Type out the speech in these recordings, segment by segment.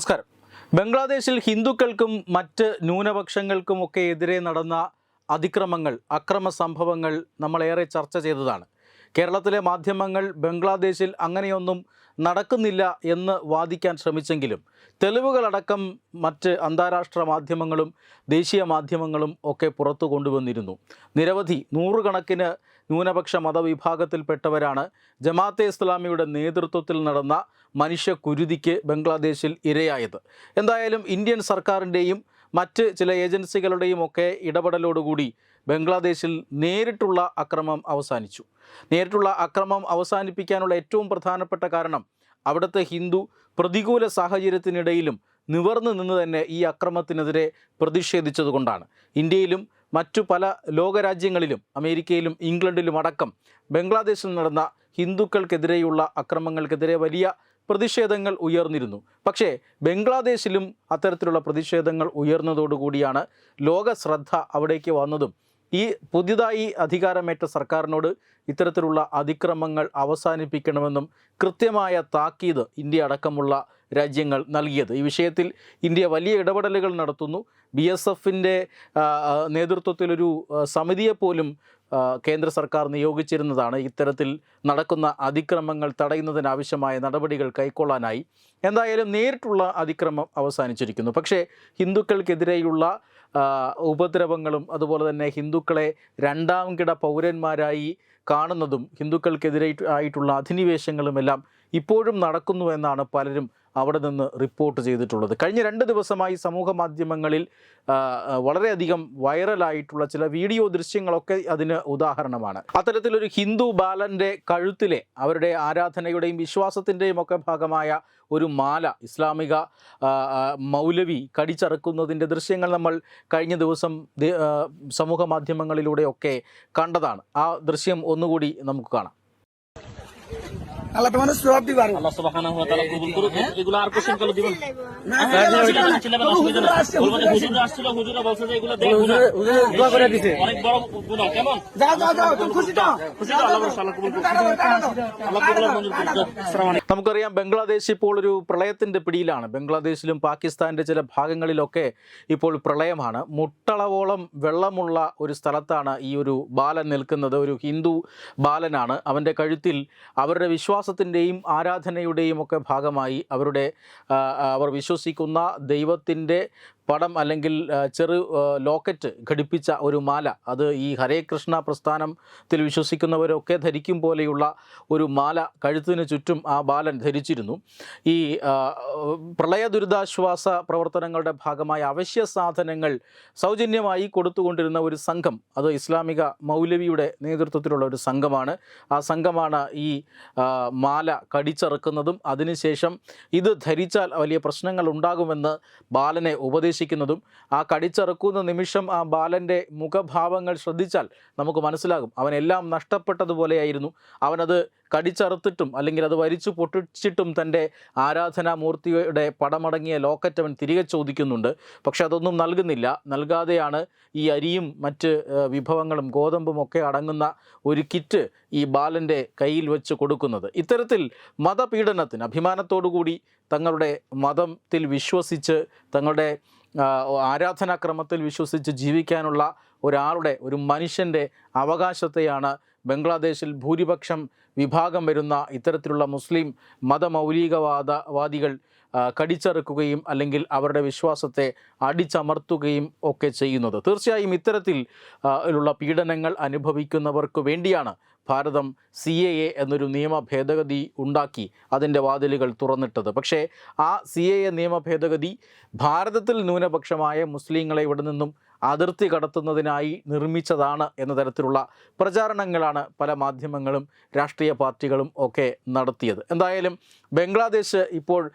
നമസ്കാരം. ബംഗ്ലാദേശിൽ ഹിന്ദുക്കൾക്കും മറ്റ് ന്യൂനപക്ഷങ്ങൾക്കുമൊക്കെ എതിരെ നടന്ന അതിക്രമങ്ങൾ അക്രമ സംഭവങ്ങൾ നമ്മളേറെ ചർച്ച ചെയ്തതാണ്. കേരളത്തിലെ മാധ്യമങ്ങൾ ബംഗ്ലാദേശിൽ അങ്ങനെയൊന്നും നടക്കുന്നില്ല എന്ന് വാദിക്കാൻ ശ്രമിച്ചെങ്കിലും തെളിവുകളടക്കം മറ്റ് അന്താരാഷ്ട്ര മാധ്യമങ്ങളും ദേശീയ മാധ്യമങ്ങളും ഒക്കെ പുറത്തു കൊണ്ടുവന്നിരുന്നു. നിരവധി നൂറുകണക്കിന് ന്യൂനപക്ഷ മതവിഭാഗത്തിൽപ്പെട്ടവരാണ്. ജമാഅത്തെ ഇസ്ലാമിയുടെ നേതൃത്വത്തിൽ നടന്ന മനുഷ്യ കുരുതിക്ക് ബംഗ്ലാദേശിൽ ഇരയായത്. എന്തായാലും ഇന്ത്യൻ സർക്കാരിന്റെയും മറ്റ് ചില ഏജൻസികളുടെയും ഒക്കെ ഇടപെടലോടുകൂടി ബംഗ്ലാദേശിൽ നേരിട്ടുള്ള അക്രമം അവസാനിച്ചു. നേരിട്ടുള്ള അക്രമം അവസാനിപ്പിക്കാനുള്ള ഏറ്റവും പ്രധാനപ്പെട്ട കാരണം അവിടുത്തെ ഹിന്ദു പ്രതികൂല സാഹചര്യത്തിനിടയിലും നിവർന്നു നിന്ന് തന്നെ ഈ അക്രമത്തിനെതിരെ പ്രതിഷേധിച്ചതുകൊണ്ടാണ്. ഇന്ത്യയിലും മറ്റു പല ലോകരാജ്യങ്ങളിലും അമേരിക്കയിലും ഇംഗ്ലണ്ടിലും അടക്കം ബംഗ്ലാദേശിൽ നടന്ന ഹിന്ദുക്കൾക്കെതിരെയുള്ള അക്രമങ്ങൾക്കെതിരെ വലിയ പ്രതിഷേധങ്ങൾ ഉയർന്നിരുന്നു. പക്ഷേ ബംഗ്ലാദേശിലും അത്തരത്തിലുള്ള പ്രതിഷേധങ്ങൾ ഉയർന്നതോടുകൂടിയാണ് ലോക ശ്രദ്ധ അവിടേക്ക് വന്നതും. ഈ പുതിയതായി അധികാരമേറ്റ സർക്കാരിനോട് ഇത്തരത്തിലുള്ള അതിക്രമങ്ങൾ അവസാനിപ്പിക്കണമെന്നും കൃത്യമായ താക്കീത് ഇന്ത്യ അടക്കമുള്ള രാജ്യങ്ങൾ നൽകിയത്. ഈ വിഷയത്തിൽ ഇന്ത്യ വലിയ ഇടപെടലുകൾ നടത്തുന്നു. ബി എസ് എഫിന്റെ നേതൃത്വത്തിലൊരു ആ, സമിതിയെപ്പോലും കേന്ദ്ര സർക്കാർ നിയോഗിച്ചിരുന്നതാണ്. ഇത്തരത്തിൽ നടക്കുന്ന അതിക്രമങ്ങൾ തടയുന്നതിനാവശ്യമായ നടപടികൾ കൈക്കൊള്ളാനായി. എന്തായാലും നേരിട്ടുള്ള അതിക്രമം അവസാനിച്ചിരിക്കുന്നു. പക്ഷേ ഹിന്ദുക്കൾക്കെതിരെയുള്ള ഉപദ്രവങ്ങളും അതുപോലെ തന്നെ ഹിന്ദുക്കളെ രണ്ടാം കിട പൗരന്മാരായി കാണുന്നതും ഹിന്ദുക്കൾക്കെതിരെ ആയിട്ടുള്ള അധിനിവേശങ്ങളുമെല്ലാം ഇപ്പോഴും നടക്കുന്നു എന്നാണ് പലരും അവിടെ നിന്ന് റിപ്പോർട്ട് ചെയ്തിട്ടുള്ളത്. കഴിഞ്ഞ രണ്ട് ദിവസമായി സമൂഹ മാധ്യമങ്ങളിൽ വളരെയധികം വൈറലായിട്ടുള്ള ചില വീഡിയോ ദൃശ്യങ്ങളൊക്കെ അതിന് ഉദാഹരണമാണ്. അത്തരത്തിലൊരു ഹിന്ദു ബാലന്റെ കഴുത്തിലെ അവരുടെ ആരാധനയുടെയും വിശ്വാസത്തിന്റെയും ഒക്കെ ഭാഗമായ ഒരു മാല ഇസ്ലാമിക മൗലവി കടിച്ചറക്കുന്നതിന്റെ ദൃശ്യങ്ങൾ നമ്മൾ കഴിഞ്ഞ ദിവസം സമൂഹ മാധ്യമങ്ങളിലൂടെയൊക്കെ കണ്ടതാണ്. ആ ദൃശ്യം ഒന്നുകൂടി നമുക്ക് കാണാം. আল্লাহ তোমার সব দিবার আল্লাহ সুবহানাহু ওয়া তাআলা কবুল করুক এগুলো আর কোশ্চেন করলে দিবেন না, ছিলেন না, ছিলেন না, অসুবিধা নেই। বলবো যে হুজুররা আসছিল, হুজুররা বলছে যে এগুলো দেখ গুনাহ। অনেক বড় গুনাহ, কেমন? যাও যাও যাও তুমি খুশি তো খুশি তো? আল্লাহ বলছে, আল্লাহ কবুল করুক। আল্লাহ কবুল আর মঞ্জুর করুক। আসসালামু আলাইকুম। നമുക്കറിയാം ബംഗ്ലാദേശ് ഇപ്പോൾ ഒരു പ്രളയത്തിൻ്റെ പിടിയിലാണ് ബംഗ്ലാദേശിലും പാകിസ്ഥാൻ്റെ ചില ഭാഗങ്ങളിലൊക്കെ ഇപ്പോൾ പ്രളയമാണ് മുട്ടളവോളം വെള്ളമുള്ള ഒരു സ്ഥലത്താണ് ഈ ഒരു ബാലൻ നിൽക്കുന്നത് ഒരു ഹിന്ദു ബാലനാണ് അവൻ്റെ കഴുത്തിൽ അവരുടെ വിശ്വാസത്തിന്റെയും ആരാധനയുടെയും ഒക്കെ ഭാഗമായി അവരുടെ അവർ വിശ്വസിക്കുന്ന ദൈവത്തിന്റെ പടം അല്ലെങ്കിൽ ചെറു ലോക്കറ്റ് ഘടിപ്പിച്ച ഒരു മാല. അത് ഈ ഹരേ കൃഷ്ണ പ്രസ്ഥാനത്തിൽ വിശ്വസിക്കുന്നവരൊക്കെ ധരിക്കും പോലെയുള്ള ഒരു മാല കഴുത്തിന് ചുറ്റും ആ ബാലൻ ധരിച്ചിരുന്നു. ഈ പ്രളയ ദുരിതാശ്വാസ പ്രവർത്തനങ്ങളുടെ ഭാഗമായ അവശ്യ സാധനങ്ങൾ സൗജന്യമായി കൊടുത്തുകൊണ്ടിരുന്ന ഒരു സംഘം അത് ഇസ്ലാമിക മൗലവിയുടെ നേതൃത്വത്തിലുള്ള ഒരു സംഘമാണ്. ആ സംഘമാണ് ഈ മാല കടിച്ചറക്കുന്നതും അതിനുശേഷം ഇത് ധരിച്ചാൽ വലിയ പ്രശ്നങ്ങൾ ഉണ്ടാകുമെന്ന് ബാലനെ ഉപദേശിക്കുന്നതും ആ കടിച്ചറക്കുന്ന നിമിഷം ആ ബാലന്റെ മുഖഭാവങ്ങൾ ശ്രദ്ധിച്ചാൽ നമുക്ക് മനസ്സിലാകും. അവനെല്ലാം നഷ്ടപ്പെട്ടതുപോലെയായിരുന്നു. അവനത് കടിച്ചറുത്തിട്ടും അല്ലെങ്കിൽ അത് വരിച്ചു പൊട്ടിച്ചിട്ടും തന്റെ ആരാധനാമൂർത്തിയുടെ പടമടങ്ങിയ ലോക്കറ്റ് അവൻ തിരികെ ചോദിക്കുന്നുണ്ട്. പക്ഷെ അതൊന്നും നൽകുന്നില്ല. നൽകാതെയാണ് ഈ അരിയും മറ്റ് വിഭവങ്ങളും ഗോതമ്പും ഒക്കെ അടങ്ങുന്ന ഒരു കിറ്റ് ഈ ബാലന്റെ കയ്യിൽ വെച്ച് കൊടുക്കുന്നത്. ഇത്തരത്തിൽ മതപീഡനത്തിന് അഭിമാനത്തോടുകൂടി തങ്ങളുടെ മതത്തിൽ വിശ്വസിച്ച് തങ്ങളുടെ ആരാധനാക്രമത്തിൽ വിശ്വസിച്ച് ജീവിക്കാനുള്ള ഒരാളുടെ ഒരു മനുഷ്യന്റെ അവകാശത്തെയാണ് ബംഗ്ലാദേശിൽ ഭൂരിപക്ഷം വിഭാഗം വരുന്ന ഇത്തരത്തിലുള്ള മുസ്ലിം മതമൗലികവാദ വാദികൾ കടിച്ചറുക്കുകയും അല്ലെങ്കിൽ അവരുടെ വിശ്വാസത്തെ അടിച്ചമർത്തുകയും ഒക്കെ ചെയ്യുന്നത്. തീർച്ചയായും ഇത്തരത്തിൽ ഉള്ള പീഡനങ്ങൾ അനുഭവിക്കുന്നവർക്ക് വേണ്ടിയാണ് ഭാരതം സി എ എ എന്നൊരു നിയമ ഭേദഗതി ഉണ്ടാക്കി അതിന്റെ വാതിലുകൾ തുറന്നിട്ടത്. പക്ഷേ ആ സി എ എ നിയമ ഭേദഗതി ഭാരതത്തിൽ ന്യൂനപക്ഷമായ മുസ്ലിങ്ങളെ ഇവിടെ നിന്നും അതിർത്തി കടത്തുന്നതിനായി നിർമ്മിച്ചതാണ് എന്ന തരത്തിലുള്ള പ്രചാരണങ്ങളാണ് പല മാധ്യമങ്ങളും രാഷ്ട്രീയ പാർട്ടികളും ഒക്കെ നടത്തിയത്. എന്തായാലും ബംഗ്ലാദേശ് ഇപ്പോൾ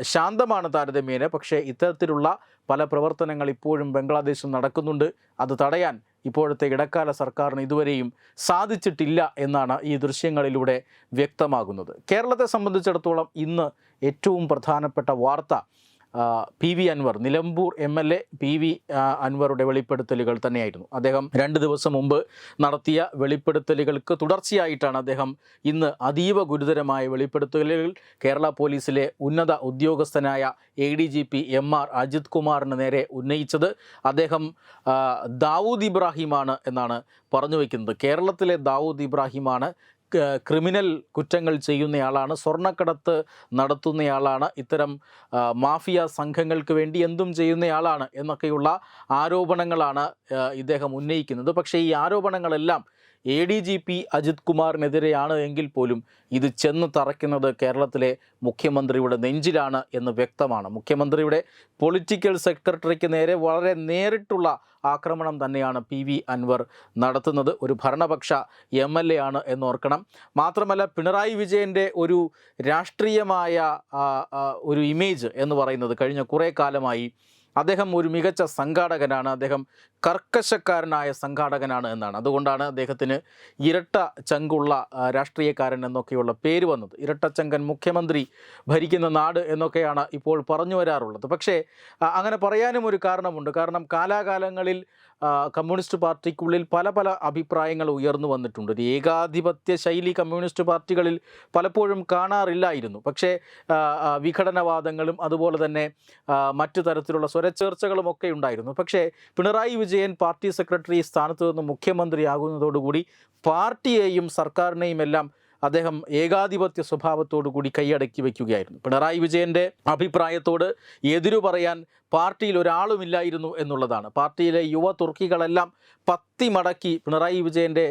ശാന്തമാണ് താരതമ്യേന. പക്ഷേ ഇത്തരത്തിലുള്ള പല പ്രവർത്തനങ്ങൾ ഇപ്പോഴും ബംഗ്ലാദേശിൽ നടക്കുന്നുണ്ട്. അത് തടയാൻ ഇപ്പോഴത്തെ ഇടക്കാല സർക്കാരിന് ഇതുവരെയും സാധിച്ചിട്ടില്ല എന്നാണ് ഈ ദൃശ്യങ്ങളിലൂടെ വ്യക്തമാകുന്നത്. കേരളത്തെ സംബന്ധിച്ചിടത്തോളം ഇന്ന് ഏറ്റവും പ്രധാനപ്പെട്ട വാർത്ത P V Anvar Nilambur M L A P V അൻവറുടെ വെളിപ്പെടുത്തലുകൾ തന്നെയായിരുന്നു. അദ്ദേഹം രണ്ട് ദിവസം മുമ്പ് നടത്തിയ വെളിപ്പെടുത്തലുകൾക്ക് തുടർച്ചയായിട്ടാണ് അദ്ദേഹം ഇന്ന് അതീവ ഗുരുതരമായ വെളിപ്പെടുത്തലുകൾ കേരള പോലീസിലെ ഉന്നത ഉദ്യോഗസ്ഥനായ A D G P M R Ajith കുമാറിന് നേരെ ഉന്നയിച്ചത് അദ്ദേഹം ദാവൂദ് ഇബ്രാഹിമാണ് എന്നാണ് പറഞ്ഞു വയ്ക്കുന്നത് കേരളത്തിലെ ദാവൂദ് ഇബ്രാഹിമാണ് ക്രിമിനൽ കുറ്റങ്ങൾ ചെയ്യുന്നയാളാണ് സ്വർണക്കടത്ത് നടത്തുന്നയാളാണ് ഇത്തരം മാഫിയ സംഘങ്ങൾക്ക് വേണ്ടി എന്തും ചെയ്യുന്നയാളാണ് എന്നൊക്കെയുള്ള ആരോപണങ്ങളാണ് ഇദ്ദേഹം ഉന്നയിക്കുന്നത്. പക്ഷേ ഈ ആരോപണങ്ങളെല്ലാം A D G P Ajith കുമാറിനെതിരെയാണ് എങ്കിൽ പോലും ഇത് ചെന്ന് തറയ്ക്കുന്നത് കേരളത്തിലെ മുഖ്യമന്ത്രിയുടെ നെഞ്ചിലാണ് എന്ന് വ്യക്തമാണ്. മുഖ്യമന്ത്രിയുടെ പൊളിറ്റിക്കൽ സെക്രട്ടറിക്ക് നേരെ വളരെ നേരിട്ടുള്ള ആക്രമണം തന്നെയാണ് പി വി അൻവർ നടത്തുന്നത്. ഒരു ഭരണപക്ഷ എം എൽ എ ആണ് എന്നോർക്കണം. മാത്രമല്ല പിണറായി വിജയന്റെ ഒരു രാഷ്ട്രീയമായ ഒരു ഇമേജ് എന്ന് പറയുന്നത് കഴിഞ്ഞ കുറേ കാലമായി അദ്ദേഹം ഒരു മികച്ച സംഘാടകനാണ്. അദ്ദേഹം കർക്കശക്കാരനായ സംഘാടകനാണ് എന്നാണ്. അതുകൊണ്ടാണ് അദ്ദേഹത്തിന് ഇരട്ട ചങ്കുള്ള രാഷ്ട്രീയക്കാരൻ എന്നൊക്കെയുള്ള പേര് വന്നത്. ഇരട്ടച്ചങ്കൻ മുഖ്യമന്ത്രി ഭരിക്കുന്ന നാട് എന്നൊക്കെയാണ് ഇപ്പോൾ പറഞ്ഞു വരാറുള്ളത്. പക്ഷേ അങ്ങനെ പറയാനും ഒരു കാരണമുണ്ട്. കാരണം കാലാകാലങ്ങളിൽ കമ്മ്യൂണിസ്റ്റ് പാർട്ടിക്കുള്ളിൽ പല പല അഭിപ്രായങ്ങൾ ഉയർന്നു വന്നിട്ടുണ്ട്. ഒരു ഏകാധിപത്യ ശൈലി കമ്മ്യൂണിസ്റ്റ് പാർട്ടികളിൽ പലപ്പോഴും കാണാറില്ലായിരുന്നു. പക്ഷേ വിഘടനവാദങ്ങളും അതുപോലെ തന്നെ മറ്റു തരത്തിലുള്ള സ്വരച്ചേർച്ചകളും ഒക്കെ ഉണ്ടായിരുന്നു. പക്ഷേ പിണറായി വിജയൻ പാർട്ടി സെക്രട്ടറി സ്ഥാനത്ത് നിന്ന് മുഖ്യമന്ത്രിയാകുന്നതോടുകൂടി പാർട്ടിയെയും സർക്കാരിനെയും എല്ലാം അദ്ദേഹം ഏകാധിപത്യ സ്വഭാവത്തോടു കൂടി കൈയടക്കി വയ്ക്കുകയായിരുന്നു. പിണറായി വിജയന്റെ അഭിപ്രായത്തോട് എതിരു പറയാൻ പാർട്ടിയിൽ ഒരാളുമില്ലായിരുന്നു എന്നുള്ളതാണ്. പാർട്ടിയിലെ യുവ തുർക്കികളെല്ലാം പത്തി മടക്കി പിണറായി വിജയന്റെ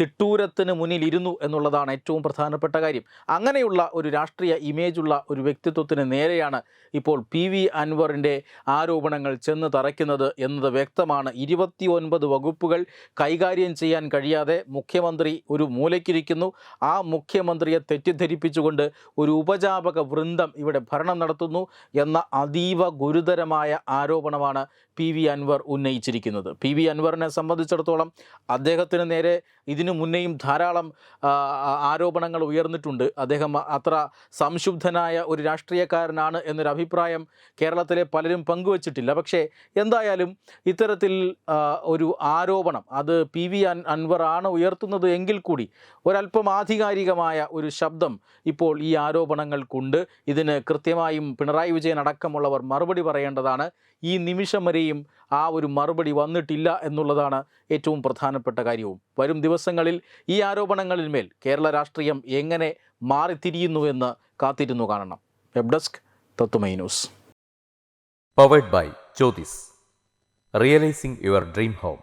തിട്ടൂരത്തിന് മുന്നിൽ ഇരുന്നു എന്നുള്ളതാണ് ഏറ്റവും പ്രധാനപ്പെട്ട കാര്യം. അങ്ങനെയുള്ള ഒരു രാഷ്ട്രീയ ഇമേജുള്ള ഒരു വ്യക്തിത്വത്തിന് നേരെയാണ് ഇപ്പോൾ പി വി അൻവറിന്റെ ആരോപണങ്ങൾ ചെന്ന് തറയ്ക്കുന്നത് എന്നത് വ്യക്തമാണ്. ഇരുപത്തി വകുപ്പുകൾ കൈകാര്യം ചെയ്യാൻ കഴിയാതെ മുഖ്യമന്ത്രി ഒരു മൂലയ്ക്കിരിക്കുന്നു. ആ മുഖ്യമന്ത്രിയെ തെറ്റിദ്ധരിപ്പിച്ചുകൊണ്ട് ഒരു ഉപജാപക വൃന്ദം ഇവിടെ ഭരണം നടത്തുന്നു എന്ന അതീവ ഗുരുതരമായ ആരോപണമാണ് പി വി അൻവർ ഉന്നയിച്ചിരിക്കുന്നത്. പി വി അൻവറിനെ സംബന്ധിച്ചിടത്തോളം അദ്ദേഹത്തിന് നേരെ ഇതിനു മുന്നേയും ധാരാളം ആ, ആ, ആരോപണങ്ങൾ ഉയർന്നിട്ടുണ്ട്. അദ്ദേഹം അത്ര സംശുദ്ധനായ ഒരു രാഷ്ട്രീയക്കാരനാണ് എന്നൊരു അഭിപ്രായം കേരളത്തിലെ പലരും പങ്കുവച്ചിട്ടില്ല. പക്ഷേ എന്തായാലും ഇത്തരത്തിൽ ഒരു ആരോപണം അത് പി വി അൻ അൻവർ ആണ് ഉയർത്തുന്നത് എങ്കിൽ കൂടി ഒരല്പം ആധികാരികമായ ഒരു ശബ്ദം ഇപ്പോൾ ഈ ആരോപണങ്ങൾക്കുണ്ട്. ഇതിന് കൃത്യമായും പിണറായി വിജയൻ അടക്കമുള്ളവർ മറുപടി പറയേണ്ടതാണ്. ഈ നിമിഷം വരെയും ആ ഒരു മറുപടി വന്നിട്ടില്ല എന്നുള്ളതാണ് ഏറ്റവും പ്രധാനപ്പെട്ട കാര്യവും. വരും ദിവസങ്ങളിൽ ഈ ആരോപണങ്ങളിൽ മേൽ കേരള രാഷ്ട്രീയം എങ്ങനെ മാറിത്തിരിയുന്നുവെന്ന് കാത്തിരുന്നു കാണണം. വെബ് ഡെസ്ക് തത്തുമൈ news. Powered by Jyotis. Realising your dream home.